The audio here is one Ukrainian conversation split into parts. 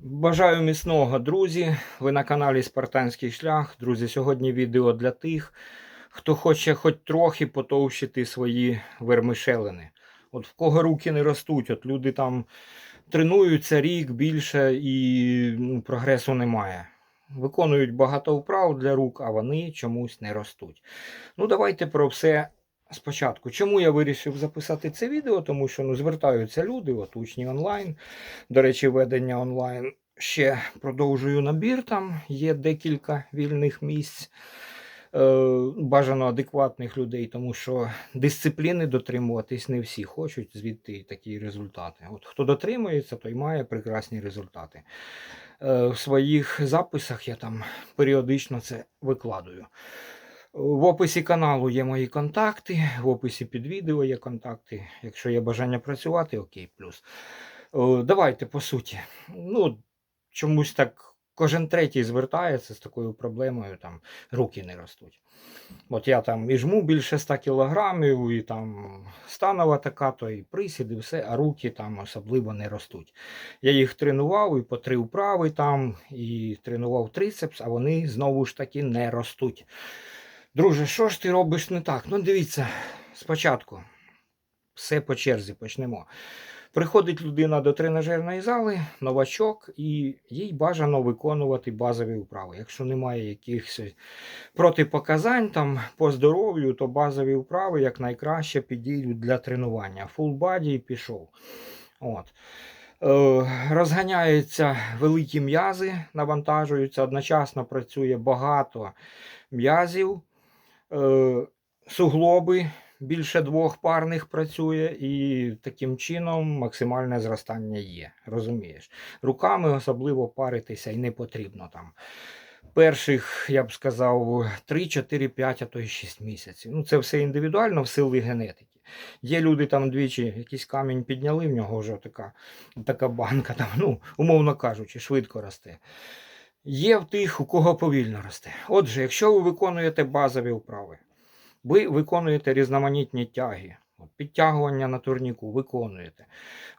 Бажаю міцного, друзі. Ви на каналі Спартанський шлях. Друзі, сьогодні відео для тих, хто хоче хоч трохи потовщити свої вермишелини. От в кого руки не ростуть, от люди там тренуються рік більше і ну, прогресу немає. Виконують багато вправ для рук, а вони чомусь не ростуть. Ну, давайте про все спочатку. Чому я вирішив записати це відео? Тому що ну, звертаються люди, от учні онлайн. До речі, ведення онлайн ще продовжую набір. Там є декілька вільних місць. Е, бажано адекватних людей, тому що дисципліни дотримуватись не всі хочуть, звідти такі результати. От хто дотримується, той має прекрасні результати. Е, в своїх записах я там періодично це викладую. В описі каналу є мої контакти, в описі під відео є контакти. Якщо є бажання працювати, окей, плюс. Давайте по суті. Ну, чомусь так кожен третій звертається з такою проблемою, там руки не ростуть. От я там і жму більше 100 кілограмів, і там станова така, то і присід, і все, а руки там особливо не ростуть. Я їх тренував і по три вправи там, і тренував трицепс, а вони знову ж таки не ростуть. Друже, що ж ти робиш не так? Ну, дивіться, спочатку все по черзі почнемо. Приходить людина до тренажерної зали, новачок, і їй бажано виконувати базові вправи. Якщо немає якихось протипоказань там по здоров'ю, то базові вправи якнайкраще підійдуть для тренування. Full body пішов. От. Е, Розганяються великі м'язи, навантажуються, одночасно працює багато м'язів, суглоби більше двох парних працює, і таким чином максимальне зростання є. Розумієш? Руками особливо паритися і не потрібно там. Перших, я б сказав, 3, 4, 5, а то й 6 місяців. Ну, це все індивідуально в силі генетики. Є люди там двічі якийсь камінь підняли, в нього вже така, така банка, там, ну, умовно кажучи, швидко росте. Є в тих, у кого повільно росте. Отже, якщо ви виконуєте базові вправи, ви виконуєте різноманітні тяги. Підтягування на турніку виконуєте.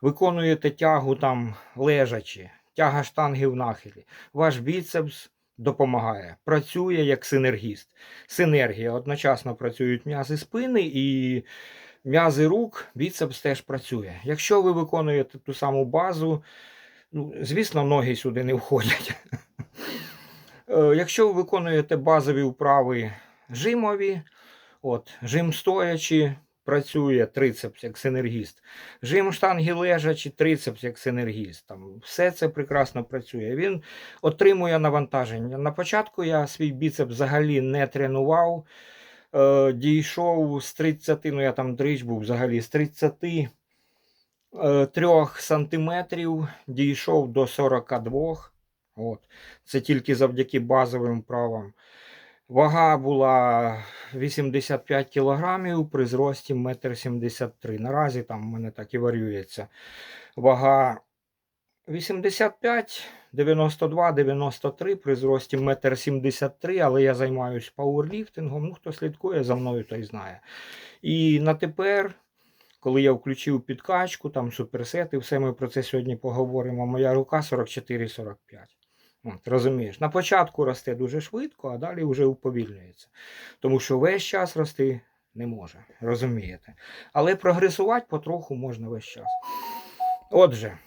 Виконуєте тягу там лежачи, тяга штанги в нахилі. Ваш біцепс допомагає, працює як синергіст. Синергія. Одночасно працюють м'язи спини і м'язи рук, біцепс теж працює. Якщо ви виконуєте ту саму базу, ну, звісно, ноги сюди не входять. Е, Якщо ви виконуєте базові вправи жимові, От, жим стоячи, працює трицепс як синергіст. Жим штанги лежачи, трицепс як синергіст. Там, все це прекрасно працює. Він отримує навантаження. На початку я свій біцепс взагалі не тренував. Е, дійшов з 30, ну я там дриж був взагалі з 33 сантиметрів, дійшов до 42. От. Це тільки завдяки базовим правам. Вага була 85 кілограмів при зрості 1,73 м. Наразі там в мене так і варюється. Вага 85, 92, 93 при зрості 1,73 м, але я займаюся пауерліфтингом. Ну, хто слідкує за мною, той знає. І на тепер, коли я включив підкачку, там суперсети, все ми про це сьогодні поговоримо. Моя рука 44-45. От, Розумієш, на початку росте дуже швидко, а далі вже уповільнюється. Тому що весь час рости не може. Розумієте? Але прогресувати потроху можна весь час. Отже,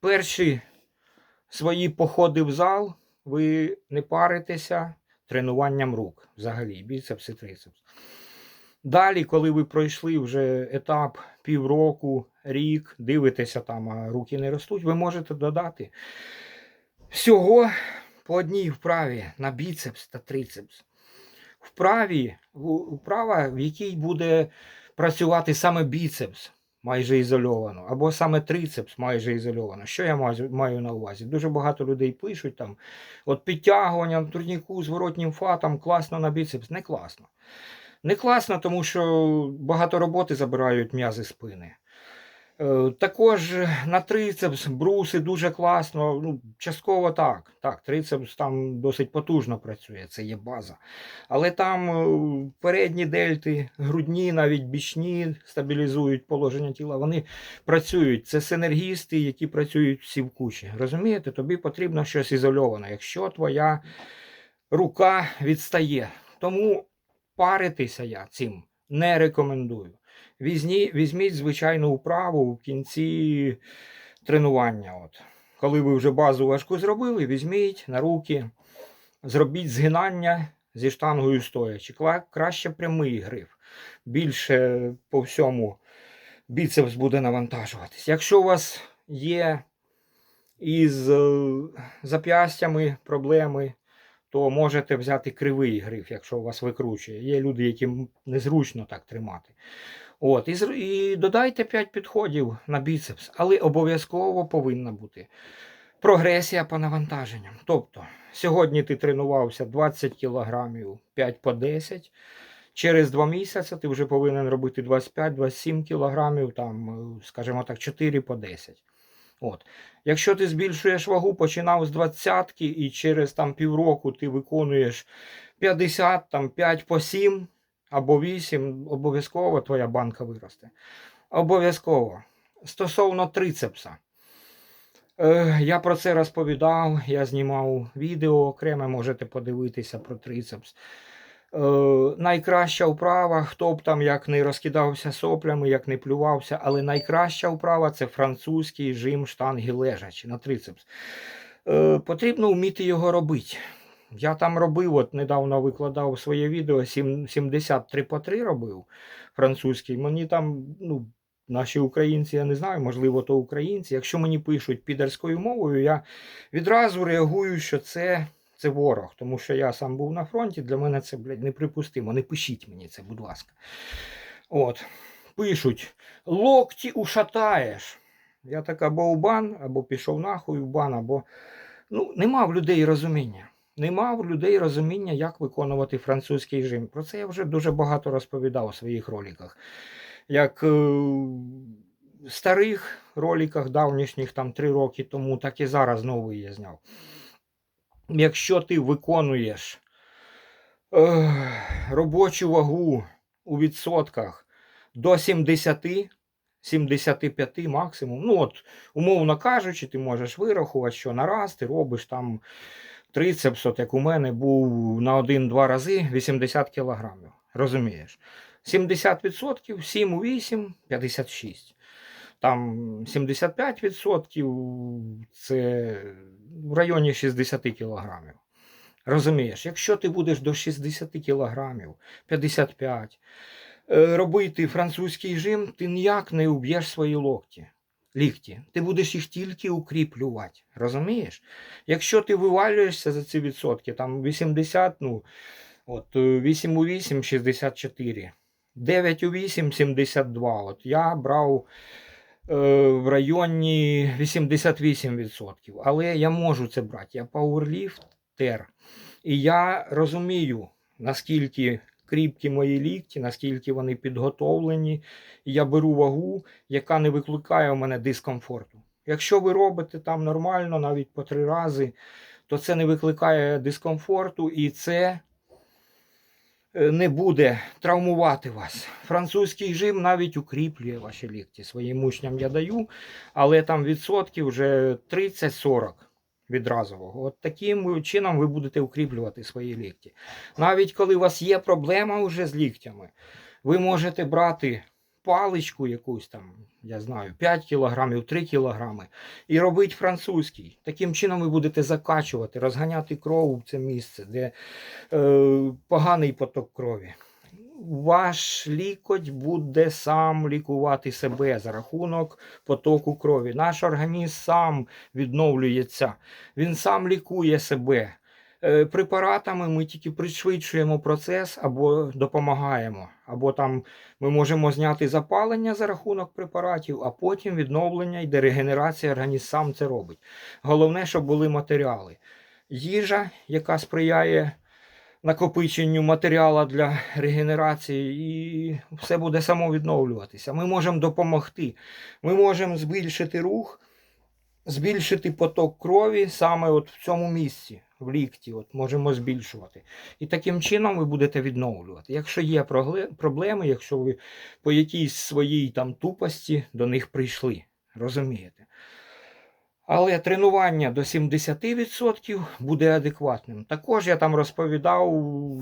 перші свої походи в зал, ви не паритеся тренуванням рук взагалі, біцепс і трицепс. Далі, коли ви пройшли вже етап півроку, рік, дивитеся там, а руки не ростуть, ви можете додати. Всього по одній вправі на біцепс та трицепс. Вправі, вправа, в якій буде працювати саме біцепс майже ізольовано, або саме трицепс майже ізольовано. Що я маю на увазі? Дуже багато людей пишуть там: от підтягування на турніку з воротнім фатом класно на біцепс. Не класно. Не класно, тому що багато роботи забирають м'язи спини. Е, Також на трицепс, бруси дуже класно. Ну, частково так. Так, трицепс там досить потужно працює, це є база. Але там е, передні дельти, грудні, навіть бічні стабілізують положення тіла. Вони працюють. Це синергісти, які працюють всі в кучі. Розумієте, тобі потрібно щось ізольоване, якщо твоя рука відстає. Тому паритися я цим не рекомендую. Візьні, візьміть звичайну вправу в кінці тренування. От. Коли ви вже базу важку зробили, візьміть на руки, зробіть згинання зі штангою стоячи. Краще прямий гриф. Більше по всьому біцепс буде навантажуватись. Якщо у вас є із е, зап'ястями проблеми, то можете взяти кривий гриф, якщо у вас викручує. Є люди, яким незручно так тримати. От, і, і додайте 5 підходів на біцепс, але обов'язково повинна бути прогресія по навантаженням. Тобто, сьогодні ти тренувався 20 кілограмів 5 по 10. Через 2 місяці ти вже повинен робити 25-27 кілограмів, там, е, скажімо так, 4 по 10. От. Якщо ти збільшуєш вагу, починав з 20 і через там, півроку ти виконуєш 50, там, 5 по 7 або 8, обов'язково твоя банка виросте. Обов'язково. Стосовно трицепса. Е, я про це розповідав, я знімав відео окреме, можете подивитися про трицепс. Е, найкраща вправа, хто б там як не розкидався соплями, як не плювався, але найкраща вправа це французький жим штанги лежачі на трицепс. Е, потрібно вміти його робити. Я там робив, от недавно викладав своє відео, 73 по 3 робив французький. Мені там, ну, наші українці, я не знаю, можливо, то українці. Якщо мені пишуть підерською мовою, я відразу реагую, що це, це ворог, тому що я сам був на фронті, для мене це, блядь, неприпустимо. Не пишіть мені це, будь ласка. От. Пишуть: локті ушатаєш. Я так або в бан, або пішов нахуй в бан, або. Ну, нема в людей розуміння. Нема в людей розуміння, як виконувати французький жим. Про це я вже дуже багато розповідав у своїх роликах. Як е, старих роликах давнішніх, там три роки тому, так і зараз новий я зняв. Якщо ти виконуєш е, робочу вагу у відсотках до 70, 75 максимум, ну от, умовно кажучи, ти можеш вирахувати, що на раз ти робиш там трицепс, от як у мене був на 1-2 рази 80 кілограмів. Розумієш? 70% 7 у 8 56. Там 75% це в районі 60 кілограмів. Розумієш, якщо ти будеш до 60 кілограмів, 55, е, робити французький жим, ти ніяк не уб'єш свої локті. Лікті. Ти будеш їх тільки укріплювати. Розумієш? Якщо ти вивалюєшся за ці відсотки, там 80, ну, от е, 8 у 8 64, 9 у 8 72. От я брав е, в районі 88%. Але я можу це брати. Я пауерліфтер. І я розумію, наскільки кріпкі мої лікті, наскільки вони підготовлені. Я беру вагу, яка не викликає у мене дискомфорту. Якщо ви робите там нормально, навіть по три рази, то це не викликає дискомфорту і це е, не буде травмувати вас. Французький жим навіть укріплює ваші лікті. Своїм учням я даю, але там відсотків вже 30-40 відразового. От таким чином ви будете укріплювати свої лікті. Навіть коли у вас є проблема вже з ліктями, ви можете брати паличку якусь там, я знаю, 5 кілограмів, 3 кілограми, і робити французький. Таким чином ви будете закачувати, розганяти кров в це місце, де е, поганий поток крові. Ваш лікоть буде сам лікувати себе за рахунок потоку крові. Наш організм сам відновлюється, він сам лікує себе. Е, Препаратами ми тільки пришвидшуємо процес або допомагаємо. Або там ми можемо зняти запалення за рахунок препаратів, а потім відновлення і регенерація організм сам це робить. Головне, щоб були матеріали. Їжа, яка сприяє накопиченню матеріалу для регенерації, і все буде само відновлюватися. Ми можемо допомогти. Ми можемо збільшити рух, збільшити поток крові саме от в цьому місці, в лікті. От можемо збільшувати. І таким чином ви будете відновлювати. Якщо є проблеми, якщо ви по якійсь своїй там тупості до них прийшли. Розумієте? Але тренування до 70% буде адекватним. Також я там розповідав,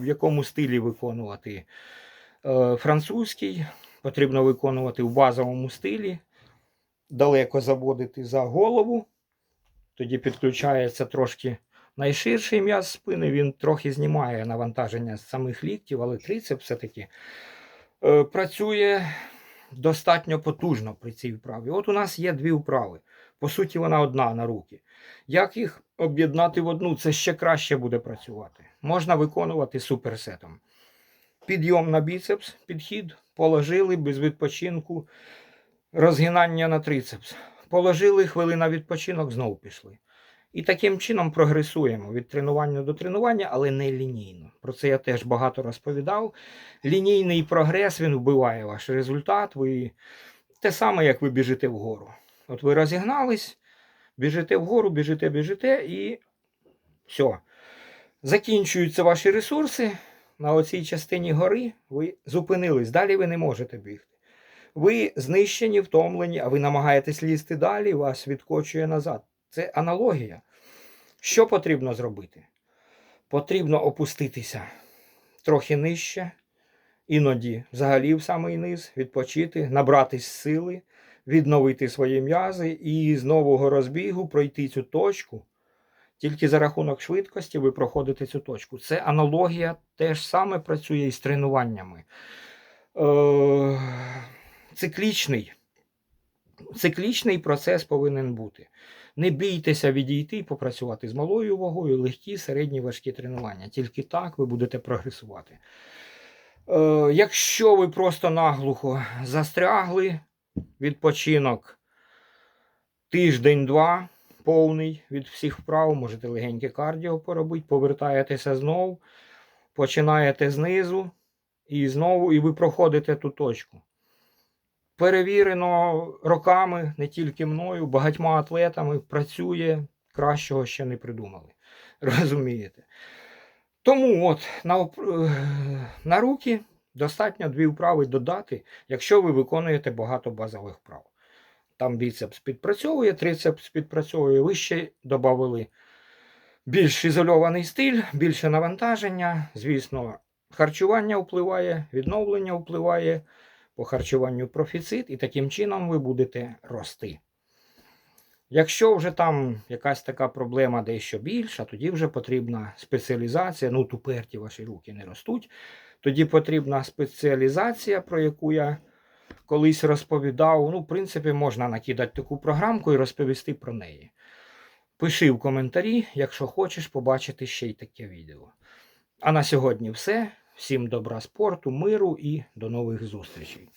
в якому стилі виконувати е, французький. Потрібно виконувати в базовому стилі, далеко заводити за голову. Тоді підключається трошки найширший м'яз спини, він трохи знімає навантаження з самих ліктів, але трицеп все-таки е, працює достатньо потужно при цій вправі. От у нас є дві вправи. По суті, вона одна на руки. Як їх об'єднати в одну, це ще краще буде працювати. Можна виконувати суперсетом. Підйом на біцепс, підхід, положили без відпочинку, розгинання на трицепс. Положили хвилина відпочинок, знову пішли. І таким чином прогресуємо від тренування до тренування, але не лінійно. Про це я теж багато розповідав. Лінійний прогрес він вбиває ваш результат. Ви те саме, як ви біжите вгору. От ви розігнались, біжите вгору, біжите, біжите, і все. Закінчуються ваші ресурси. На оцій частині гори ви зупинились. Далі ви не можете бігти. Ви знищені, втомлені, а ви намагаєтесь лізти далі, вас відкочує назад. Це аналогія. Що потрібно зробити? Потрібно опуститися трохи нижче, іноді взагалі в самий низ, відпочити, набратись сили, відновити свої м'язи і з нового розбігу пройти цю точку. Тільки за рахунок швидкості ви проходите цю точку. Це аналогія теж саме працює із тренуваннями. Е, циклічний. Циклічний процес повинен бути. Не бійтеся відійти і попрацювати з малою вагою, легкі, середні, важкі тренування. Тільки так ви будете прогресувати. Е, якщо ви просто наглухо застрягли, відпочинок тиждень-два, повний від всіх вправ, можете легеньке кардіо поробити, повертаєтеся знову, починаєте знизу і знову, і ви проходите ту точку. Перевірено роками, не тільки мною, багатьма атлетами працює, кращого ще не придумали. Розумієте? Тому от на, е, на руки достатньо дві вправи додати, якщо ви виконуєте багато базових вправ. Там біцепс підпрацьовує, трицепс підпрацьовує, ви ще додали більш ізольований стиль, більше навантаження. Звісно, харчування впливає, відновлення впливає по харчуванню профіцит, і таким чином ви будете рости. Якщо вже там якась така проблема дещо більша, тоді вже потрібна спеціалізація. Ну, туперті ваші руки не ростуть. Тоді потрібна спеціалізація, про яку я колись розповідав. Ну, в принципі, можна накидати таку програмку і розповісти про неї. Пиши в коментарі, якщо хочеш побачити ще й таке відео. А на сьогодні все. Всім добра спорту, миру і до нових зустрічей.